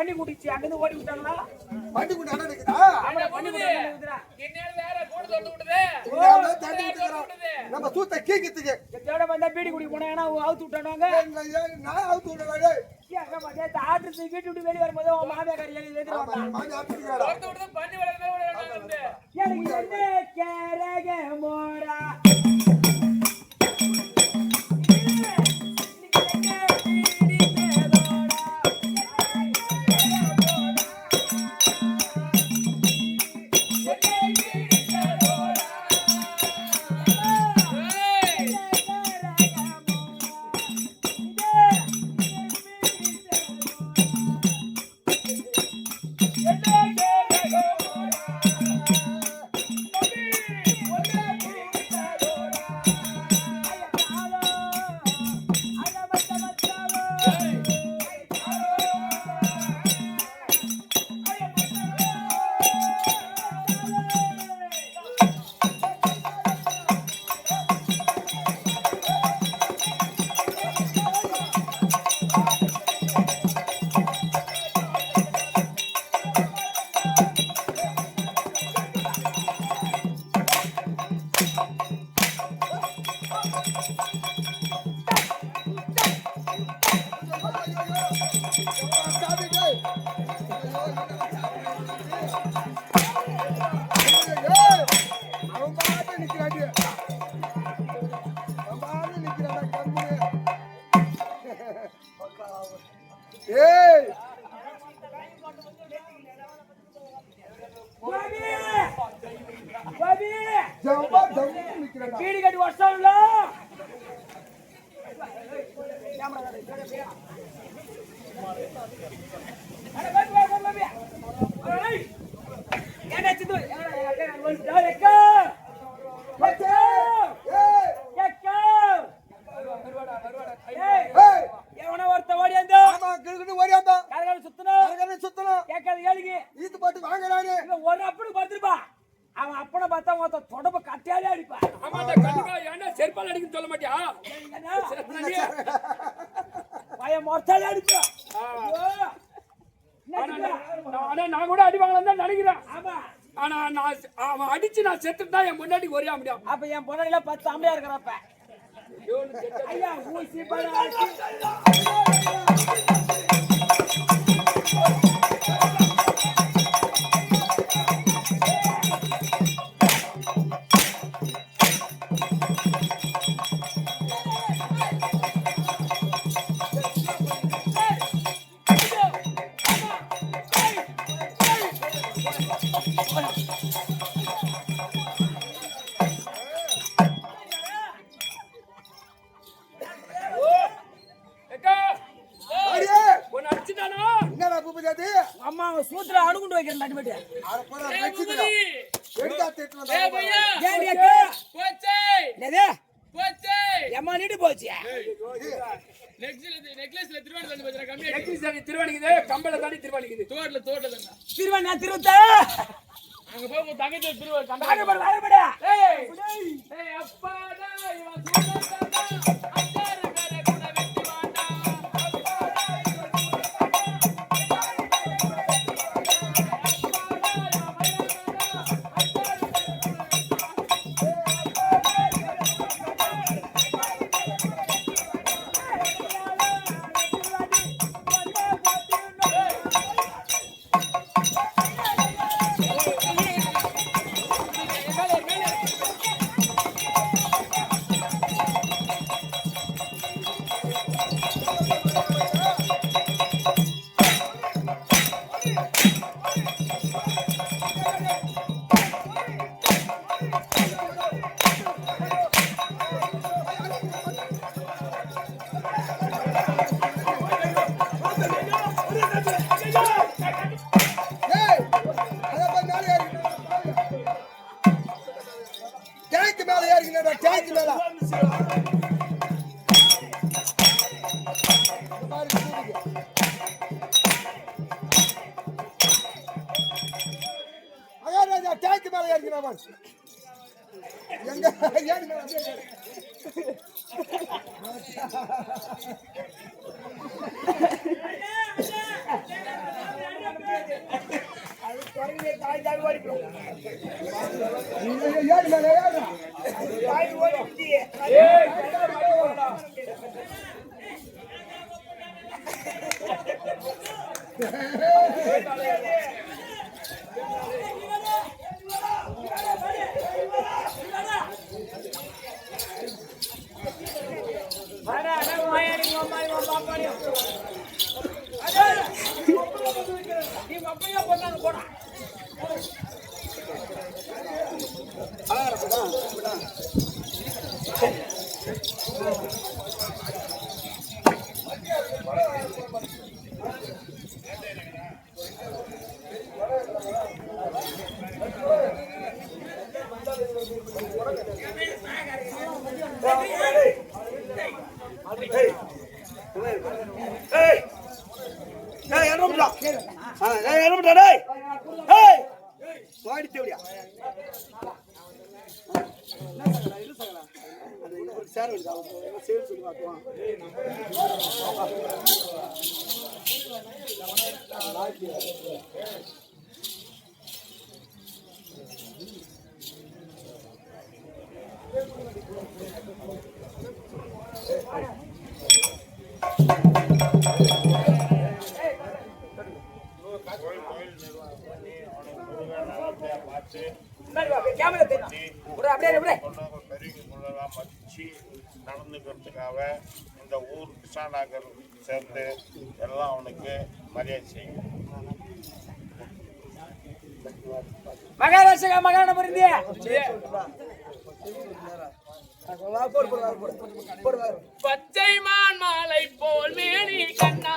பண்ணி குடிச்சு அங்கிருந்து ஓடி விட்டாங்களா? வண்டி கொண்டு அண்ணன் இருக்குதா? அவனை பண்ணி குடிச்சு என்னையால வேற கூட தொட்டு விடுது. தண்ணி ஊத்திக்கிறான். நம்ம சூத்த கீக்கிறதுக்கு எத்தோட வந்தா பீடி குடி போனா ஏன்னா அவுத்து ஏன் நான் அவுத்து விடுறேன் ஆட்டு வீட்டு விட்டு வெளியே வரும்போது உன் மாமியார் எழுதி தொட்டு விடுது பண்ணி வளர்ந்து விடுது எனக்கு என்ன கேரக மோரா. அவன் செத்துட்டு ஒரே முடியும் அப்ப என் பொண்ணாடில பத்து ஆம்பளையா இருக்கிறப்ப. திருவாணிக்குது கம்பல தாண்டி திருவா நான் திருவத்தா. அங்க போய் உன் தங்கச்சி திருவா வாங்கப்பட ஏய் ஏய் அப்பாடா இவன் ஐயா டேங்க் மேல ஏறிக்கிறான் அவன் எங்க ஏறி நீ அப்படியே போட்டாங்க போடா ஏய் ஏய் எறமுடா ஆ ஏய் எறமுடா டேய் ஏய் வாடி தேடியா சேர வருதா சேல் சொல்லி பார்க்கலாம் அப்படியே கேமரா தெரியும் அப்படியே இரு, விடு. பொண்ணாக பெரியவங்களெல்லாம் மதிச்சு நடந்துக்கிறதுக்காக இந்த ஊர் கிருஷ்ணாநகர் சேர்ந்து எல்லாம் அவனுக்கு மரியாதை செய்யும். மகாராஷ்டிரா மகான புரிந்து போடு போடு போடு போடு போடு பச்சை மான் மாலை போல் மேனி கண்ணா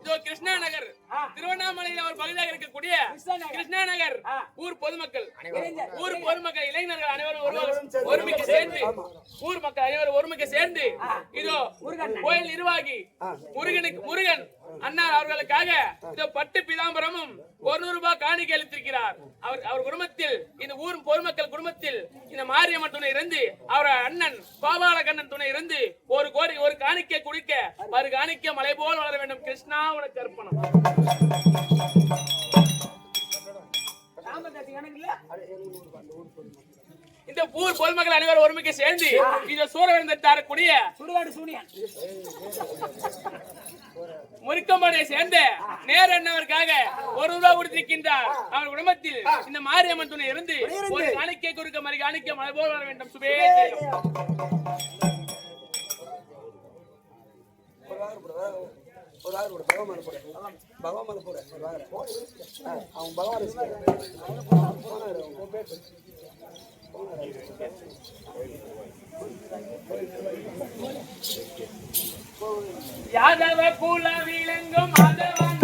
இதோ கிருஷ்ணா நகர். திருவண்ணாமலையில் ஒரு பகுதியாக இருக்கக்கூடிய கிருஷ்ணா நகர் ஊர் பொதுமக்கள். ஊர் பொதுமக்கள் இளைஞர்கள் அனைவரும் ஒருமிக்க சேர்ந்து. ஊர் மக்கள் அனைவரும் ஒருமிக்க சேர்ந்து. இதோ கோயில் நிர்வாகி முருகனுக்கு முருகன் அண்ணா அவர்களுக்காக இதோ பட்டு பிதாம்பரமும் ஒரு ரூபாய் காணிக்கை அளித்திருக்கிறார். அவர் அவர் குடும்பத்தில் இந்த ஊர் பொதுமக்கள் குடும்பத்தில் இந்த மாரியம்மன் துணை இருந்து அவர் அண்ணன் கோபால கண்ணன் துணை இருந்து ஒரு கோடி ஒரு காணிக்கை குடிக்க மறு காணிக்க மலை போல் வளர வேண்டும். கிருஷ்ணா உனக்கு அர்ப்பணம். இந்த ஊர் பொதுமக்கள் அனைவரும் ஒருமிக்க சேர்ந்து இந்த சூரவேந்தர் தரக்கூடிய முருக்கம்பனை சேர்ந்த நேர அண்ணவருக்காக ஒரு ரூபாய் கொடுத்திருக்கின்றார். அவர் குடும்பத்தில் இந்த மாரியம்மன் துணை இருந்து ஒரு காணிக்கை கொடுக்க மாதிரி காணிக்க மலை போல் வர வேண்டும். சுபே ஒரு ஆறு ஒரு பகவான் போடு. பகவான் போடு. ஒரு ஆறு ஆ, அவன் பகவான் யாதவ பூலா விளங்கும் மாதவன்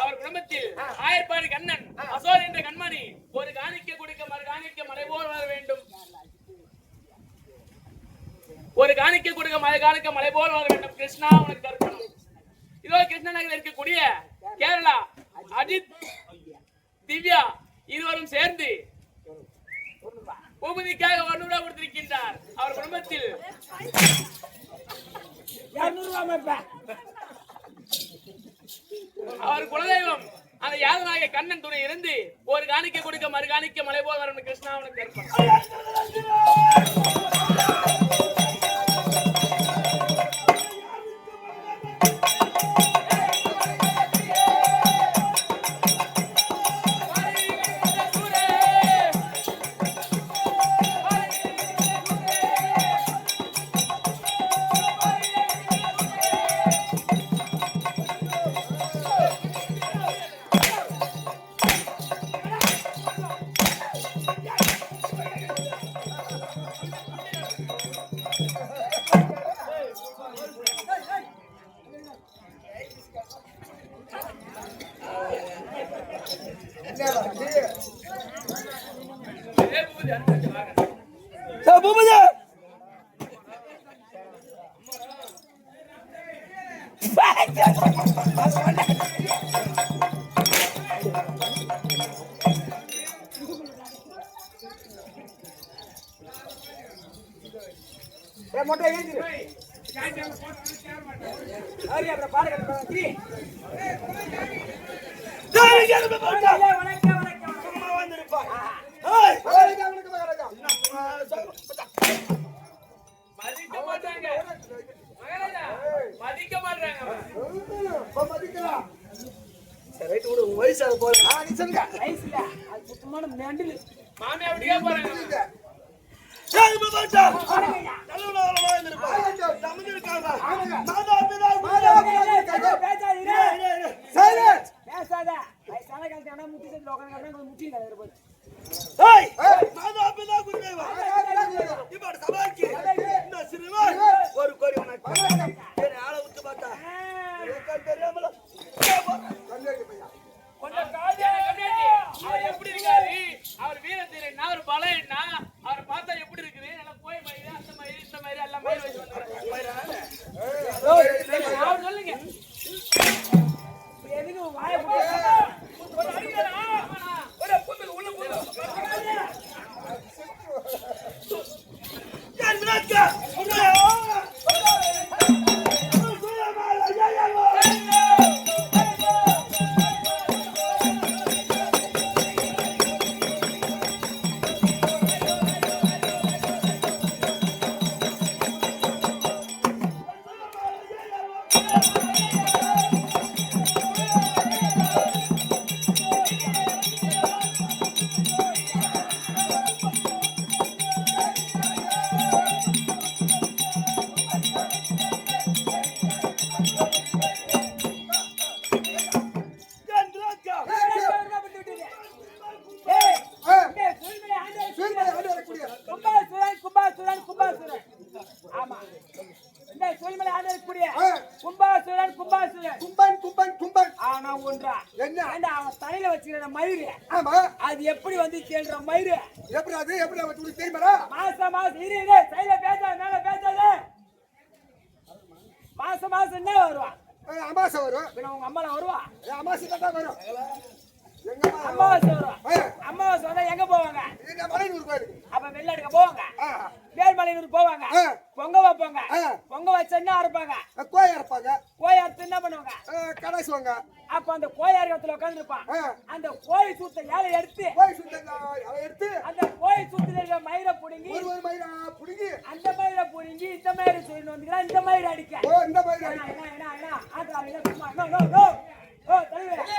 அவர் குடும்பத்தில் ஆயர்பாடி கண்ணன் அசோர் என்ற கண்மணி ஒரு காணிக்க கொடுக்க மறு காணிக்க மலை போல் வர வேண்டும். ஒரு காணிக்க கொடுக்க மலை காணிக்க மலை போல் வர வேண்டும். கிருஷ்ணா உனக்கு தர்ப்பணம். இதோ கிருஷ்ணநகர் இருக்கக்கூடிய கேரளா அஜித் திவ்யா இருவரும் சேர்ந்து பூபதிக்காக ஒரு ரூபா கொடுத்திருக்கின்றார். அவர் குடும்பத்தில் இரநூறுவா மதிப்பேன் அவர் குலதெய்வம். அந்த யாதனாகிய கண்ணன் துணை இருந்து ஒரு காணிக்க கொடுக்க மறு காணிக்க மலை போல் வரணும் கிருஷ்ணா அவனுக்கு பூபதி ஏய் ரைட் விடு, உன் வயசு அது போதும். ஆ, நீ சொல்லுங்க. வயசுல அது சுத்தமான மெண்டல் மாமி அப்படியே போறாங்க ஏய். பாருங்கய்யா நல்லவனா வரவா இருந்திருப்பாய். தமிழ்காரங்க. மாதா, பிதா, பேசாதீங்க Silence. பேசாத வயசான காலத்துல என்ன முட்டி செஞ்சு உட்காந்து கொஞ்சம் முட்டி இருப்பது ஏய், மாதா, பிதா, குருதேவா. இப்ப ஒரு சபாய்க்கு இந்த சிறுவன் ஒரு கோடி உனக்கு. சரி, ஆளை விட்டு பார்த்தா. உனக்கு தெரியாமல. எப்படி இருக்காரு? அவர் வீரத்தீர் என்ன அவர் பலம் என்ன அவர் பார்த்தா எப்படி இருக்குது? நல்லா போய் மயிறு அந்த மயிறு இந்த மயிறு எல்லாம் பின்ன உங்க அம்மா வருவா. ஏய், அமாசை தான் வரும். எங்க அம்மா அமாவாசை வருவா ஏய், அமாவாசை வந்தா எங்க போவாங்க அப்ப வெள்ள எடுக்க போவாங்க. ஆ, வேல்மலையூர் போவாங்க. ஆ. பொங்க வைப்பாங்க. ஆ. பொங்க வச்சு என்ன அறுப்பாங்க? கோயில் இருப்பாங்க கோய் அறுத்து என்ன பண்ணுவாங்க? கடைசுவாங்க அப்ப அந்த கோயாரி இடத்துல உட்காந்துருப்பான் அந்த கோய் சூத்த ஏழை எடுத்து கோயில் சுத்தங்க அதை எடுத்து அந்த கோய் சூத்துல இருக்கிற மயிரை புடுங்கி ஒரு மயிரா புடுங்கி அந்த மயிரை புடுங்கி இந்த மயிரை சொல்லிட்டு வந்துக்கலாம் இந்த மயிரை அடிக்க. ஓ இந்த மயிரா என்ன, என்ன, என்ன, என்ன? தலைவரே.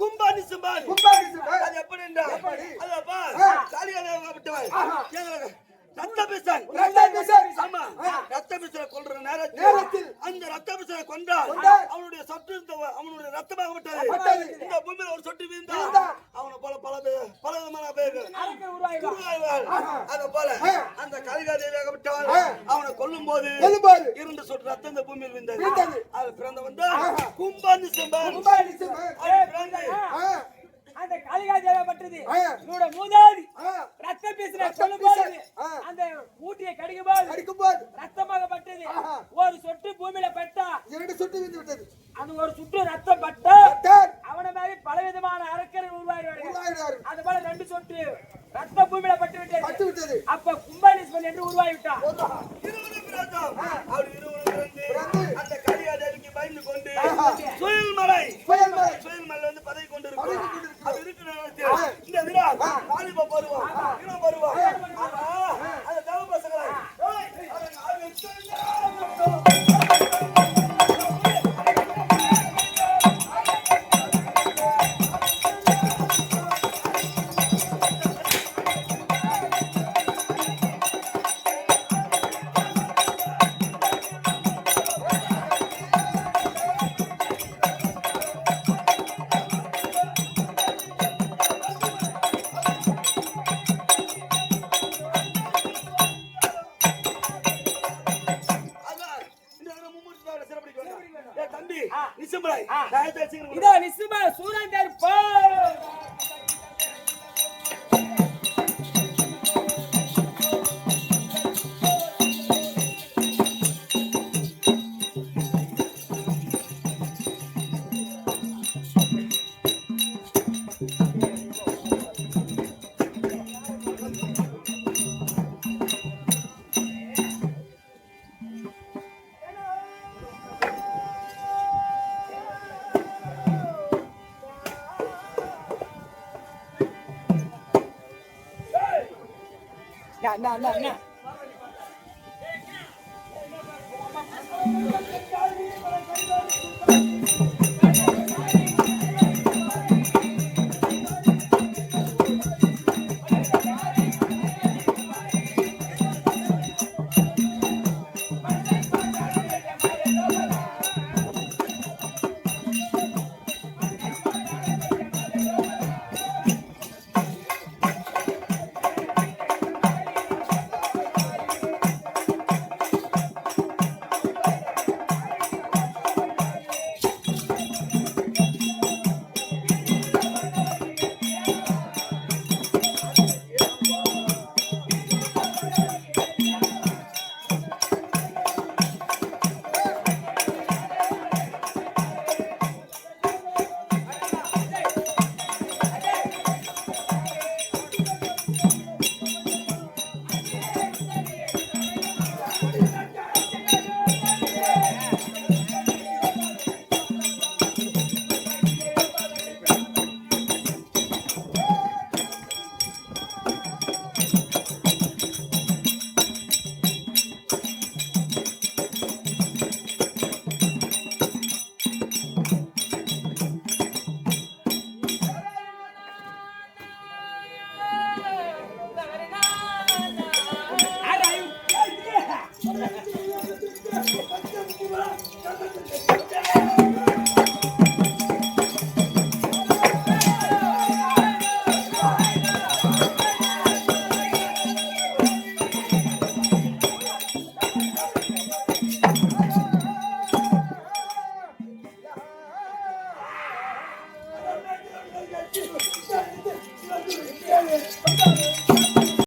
கும்பானி சிம்பான் கும்பானி சிம்பான் அது கொல்ற நேரத்தில் அந்த ரத்த பிசனை அவனுடைய சற்று அவனுடைய ரத்தமாக விட்டது. இந்த பூமியில ஒரு சொட்டு வீழ்ந்தால் அவனை போல பல பல விதமான அத போல அந்த கலிகாரி கொல்லும் போது கொல்லும்போது இரண்டு சொட்டு ரத்தம் இந்த பூமியில் விழுந்தது விழுந்தது. அது பிறந்தவன் தான் கும்பாந்தி செம்பன் கும்பாணி சிம்மன். அது பிறந்து ஆ, அந்த காளிகா தேவைப்பட்டது ஆ. இவனோட மூதாதி ரத்த ரத்த சொல்லும் போது. அந்த மூட்டியை கடிக்கும் போது அடிக்கும்போது ரத்தமாகப்பட்டது ஆஹா. ஒரு சொட்டு பூமியில பட்டா இரண்டு சுட்டு விழுந்து விட்டது அது ஒரு சுட்டு ரத்தம் பட்டா அவன மாதிரி பலவிதமான அரக்கர்கள் உருவாயிடுவார்கள் உருவாகிறார்கள். அது போல ரெண்டு சொட்டு ரத்த பூமியில பட்டு விட்டது பட்டு விட்டது அப்ப கும்பாலீஸ்வரன் என்று உருவாகி விட்டான் இருவரும் பிறந்தோம். அப்படி இருவரும் பிறந்து பிறந்து. அந்த கலிகாதேவிக்கு பயந்து கொண்டு. சுயல்மலை. புயல் மழை சுயல்மலை வந்து பதவி கொண்டு இருக்கும். அது இருக்கிற இந்த விழா வாலிப பருவம் இளம் பருவம் தம்பி நிசம்பளை தயவுசெய்து சீக்கிரம் கொடு. இதோ நிசும சூரந்தர் போ Na, na, na, na.